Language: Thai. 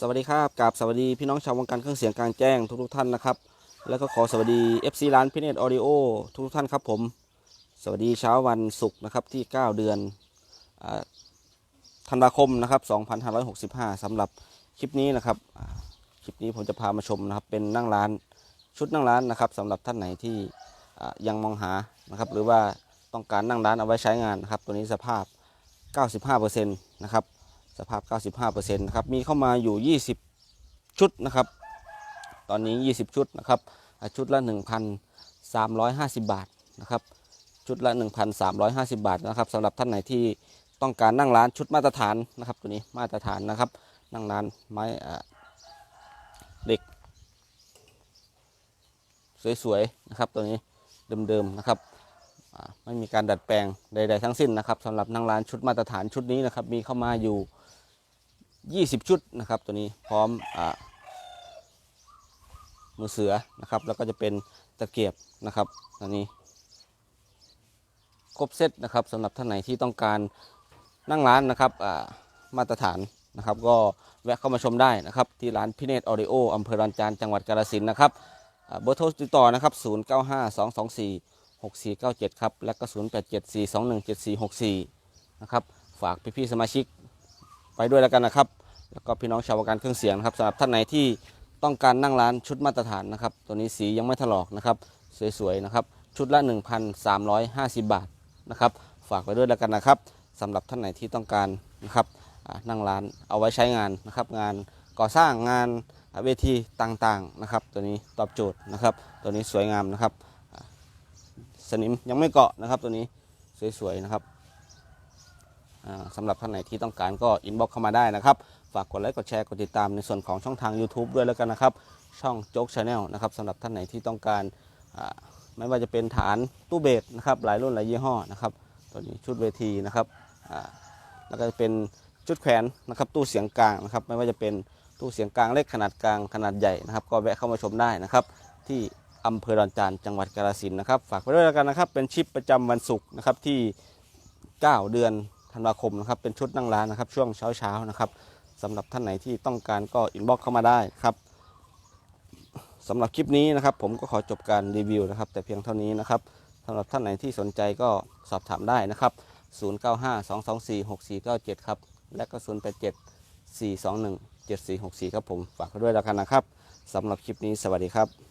สวัสดีครับกับสวัสดีพี่น้องชาววงการเครื่องเสียงกลางแจ้งทุกๆท่านนะครับ แล้วก็ขอสวัสดี FC ร้านพิเนตออดิโอทุกๆท่านครับผม สวัสดีเช้าวันศุกร์นะครับที่ 9 เดือนอธันวาคมนะครับ2565สำหรับคลิปนี้นะครับคลิปนี้ผมจะพามาชมนะครับเป็นนั่งร้านชุดนั่งร้านนะครับสำหรับท่านไหนที่ยังมองหานะครับหรือว่าต้องการนั่งร้านเอาไว้ใช้งานนะครับตัวนี้สภาพ 95%นะครับ สภาพ 95%นะครับ มีเข้ามาอยู่ 20 ชุดนะครับ ตอนนี้ 20 ชุดนะครับอ่าชุดละ 1,350 บาทนะครับ ชุดละ 1,350 บาทนะครับสำหรับท่านไหนที่ต้องการนั่งร้านชุดมาตรฐานนะครับ ตัวนี้มาตรฐานนะครับ นั่งร้านไม้เหล็ก สวยๆนะครับ ตัวนี้เดิมๆนะครับไม่มีการดัดแปลงใด ๆ ทั้งสิ้นนะครับสำหรับนั่งร้านชุดมาตรฐานชุดนี้นะครับ มีเข้ามาอยู่ 20 ชุดนะครับ ตัวนี้พร้อมอมือเสือนะครับ แล้วก็จะเป็นตะเกียบนะครับอันนี้ ครบเซตนะครับสำหรับท่านไหนที่ต้องการนั่งร้านนะครับมาตรฐานนะครับ ก็แวะเข้ามาชมได้นะครับ ที่ร้านพิเนตออดิโออำเภอรันจานจังหวัดกาฬสินธุ์นะครับเบอร์โทรติดต่อนะครับ 0 9 5 2 2 4 6 4 9 7 ครับ และก็ 0 8 7 4 2 1 7 4 6 4 นะครับ ฝากพี่ๆสมาชิก ไปด้วยแล้วกันนะครับ แล้วก็พี่น้องชาวการเครื่องเสียงนะครับสำหรับท่านไหนที่ต้องการนั่งร้านชุดมาตรฐานนะครับ ตัวนี้สียังไม่ถลอกนะครับ สวยๆนะครับ ชุดละ 1,350 บาทนะครับ ฝากไว้ด้วยแล้วกันนะครับสำหรับท่านไหนที่ต้องการนะครับนั่งร้านเอาไว้ใช้งานนะครับ งานก่อสร้างงานเวทีต่างๆนะครับ ตัวนี้ตอบโจทย์นะครับ ตัวนี้สวยงามนะครับ สนิมยังไม่เกาะนะครับ ตัวนี้สวยๆนะครับ สำหรับท่านไหนที่ต้องการก็อินบ็อกเข้ามาได้นะครับ ฝากกดไลค์กดแชร์กดติดตามในส่วนของช่องทาง YouTube ด้วยแล้วกันนะครับ ช่องโจ๊กชาแนลนะครับสำหรับท่านไหนที่ต้องการไม่ว่าจะเป็นฐานตู้เบสนะครับหลายรุ่นหลายยี่ห้อนะครับตัวนี้ชุดเวทีนะครับแล้วก็จะเป็นชุดแขวนนะครับตู้เสียงกลางนะครับไม่ว่าจะเป็นตู้เสียงกลางเล็กขนาดกลางขนาดใหญ่นะครับ ก็แวะเข้ามาชมได้นะครับ ที่อำเภอดอนจานจังหวัดกาฬสินธุ์นะครับ ฝากไว้ด้วยแล้วกันนะครับ เป็นชิปประจำวันศุกร์นะครับที่ 9 เดือน ธันวาคมนะครับ เป็นชุดนั่งร้านนะครับ ช่วงเช้าเช้านะครับสำหรับท่านไหนที่ต้องการก็อินบ็อกเข้ามาได้ครับสำหรับคลิปนี้นะครับ ผมก็ขอจบการรีวิวนะครับ แต่เพียงเท่านี้นะครับสำหรับท่านไหนที่สนใจก็สอบถามได้นะครับ 0952246497 ครับ และก็ 087 421 7464 ครับผม ฝากด้วยแล้วกันนะครับสำหรับคลิปนี้สวัสดีครับ